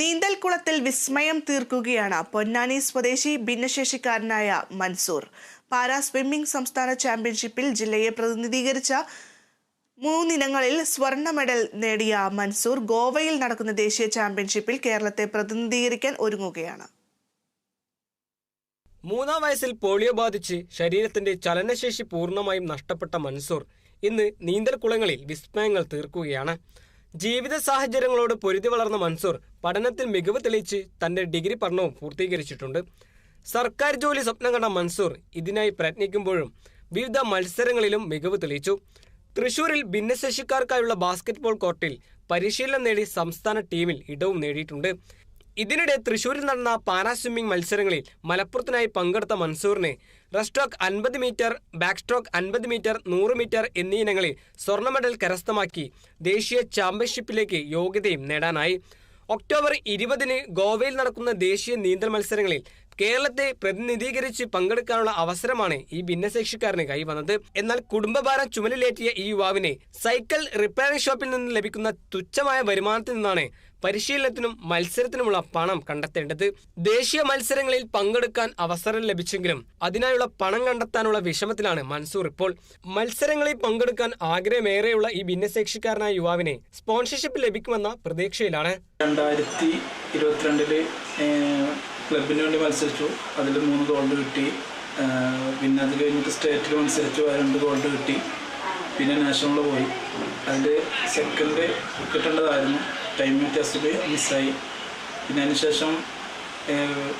നീന്തൽക്കുളത്തിൽ വിസ്മയം തീർക്കുകയാണ് പൊന്നാനി സ്വദേശി ഭിന്നശേഷിക്കാരനായ മൻസൂർ. പാരാ സ്വിമ്മിംഗ് സംസ്ഥാന ചാമ്പ്യൻഷിപ്പിൽ ജില്ലയെ പ്രതിനിധീകരിച്ച മൂന്നിനങ്ങളിൽ സ്വർണ മെഡൽ നേടിയ മൻസൂർ ഗോവയിൽ നടക്കുന്ന ദേശീയ ചാമ്പ്യൻഷിപ്പിൽ കേരളത്തെ പ്രതിനിധീകരിക്കാൻ ഒരുങ്ങുകയാണ്. മൂന്നാം വയസ്സിൽ പോളിയോ ബാധിച്ച് ശരീരത്തിന്റെ ചലനശേഷി പൂർണമായും നഷ്ടപ്പെട്ട മൻസൂർ ഇന്ന് നീന്തൽക്കുളങ്ങളിൽ വിസ്മയങ്ങൾ തീർക്കുകയാണ്. ജീവിത സാഹചര്യങ്ങളോട് പൊരുതി വളർന്ന മൻസൂർ പഠനത്തിൽ മികവ് തെളിയിച്ച് തന്റെ ഡിഗ്രി പഠനവും പൂർത്തീകരിച്ചിട്ടുണ്ട്. സർക്കാർ ജോലി സ്വപ്നം കണ്ട മൻസൂർ ഇതിനായി പ്രയത്നിക്കുമ്പോഴും വിവിധ മത്സരങ്ങളിലും മികവ് തെളിയിച്ചു. തൃശൂരിൽ ഭിന്നശേഷിക്കാർക്കായുള്ള ബാസ്കറ്റ്ബോൾ കോർട്ടിൽ പരിശീലനം നേടി സംസ്ഥാന ടീമിൽ ഇടവും നേടിയിട്ടുണ്ട്. ഇതിനിടെ തൃശൂരിൽ നടന്ന പാരാ സ്വിമ്മിംഗ് മത്സരങ്ങളിൽ മലപ്പുറത്തിനായി പങ്കെടുത്ത മൻസൂറിനെ റെസ്ട്രോക്ക് അൻപത് മീറ്റർ ബാക്ക് സ്ട്രോക്ക് അൻപത് മീറ്റർ നൂറ് മീറ്റർ എന്നീ ഇനങ്ങളിൽ സ്വർണ മെഡൽ കരസ്ഥമാക്കി ദേശീയ ചാമ്പ്യൻഷിപ്പിലേക്ക് യോഗ്യതയും നേടാനായി. ഒക്ടോബർ ഇരുപതിന് ഗോവയിൽ നടക്കുന്ന ദേശീയ നീന്തൽ മത്സരങ്ങളിൽ കേരളത്തെ പ്രതിനിധീകരിച്ച് പങ്കെടുക്കാനുള്ള അവസരമാണ് ഈ ഭിന്നശേഷിക്കാരന് കൈവന്നത് എന്നാൽ കുടുംബഭാരം ചുമലിലേറ്റിയ ഈ യുവാവിനെ സൈക്കിൾ റിപ്പയറിംഗ് ഷോപ്പിൽ നിന്ന് ലഭിക്കുന്ന തുച്ഛമായ വരുമാനത്തിൽ നിന്നാണ് പരിശീലനത്തിനും മത്സരത്തിനുമുള്ള പണം കണ്ടെത്തേണ്ടത്. ദേശീയ മത്സരങ്ങളിൽ പങ്കെടുക്കാൻ അവസരം ലഭിച്ചെങ്കിലും അതിനായുള്ള പണം കണ്ടെത്താനുള്ള വിഷമത്തിലാണ് മൻസൂർ ഇപ്പോൾ. മത്സരങ്ങളിൽ പങ്കെടുക്കാൻ ആഗ്രഹമേറെയുള്ള ഈ ഭിന്നശേഷിക്കാരനായ യുവാവിനെ സ്പോൺസർഷിപ്പ് ലഭിക്കുമെന്ന പ്രതീക്ഷയിലാണ്. രണ്ടായിരത്തി ഇരുപത്തിരണ്ടിൽ ക്ലബിന് വേണ്ടി മത്സരിച്ചു. അതിൽ മൂന്ന് ഗോൾഡ് കിട്ടി. പിന്നെ അത് കഴിഞ്ഞിട്ട് സ്റ്റേറ്റിൽ മത്സരിച്ചു. രണ്ട് ഗോൾഡ് കിട്ടി. പിന്നെ നാഷണലിൽ പോയി. അതിൽ സെക്കൻഡ് കിട്ടേണ്ടതായിരുന്നു ടൈം വ്യത്യാസത്തിൽ മിസ്സായി പിന്നെ അതിനുശേഷം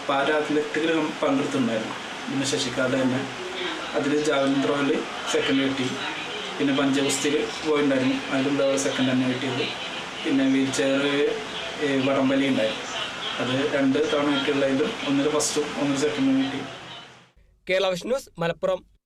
പാര അത്ലറ്റിക്കിൽ പങ്കെടുത്തിട്ടുണ്ടായിരുന്നു. പിന്നെ ശശിക്കാരുടെ തന്നെ. അതിൽ ജാവലിൻ ത്രോയിൽ സെക്കൻഡ് കിട്ടി. പിന്നെ പഞ്ചഗുസ്തിയിൽ പോയിട്ടുണ്ടായിരുന്നു അതിലും സെക്കൻഡ് തന്നെ കിട്ടിയത്. പിന്നെ വീൽ ചെയർ വടംവലി ഉണ്ടായിരുന്നു. അത് രണ്ട് തവണ കിട്ടിയുള്ളതിലും ഒന്നിൽ ഫസ്റ്റും ഒന്നിൽ സെക്കൻഡും കിട്ടി. കേരള വിഷ്ണു മലപ്പുറം.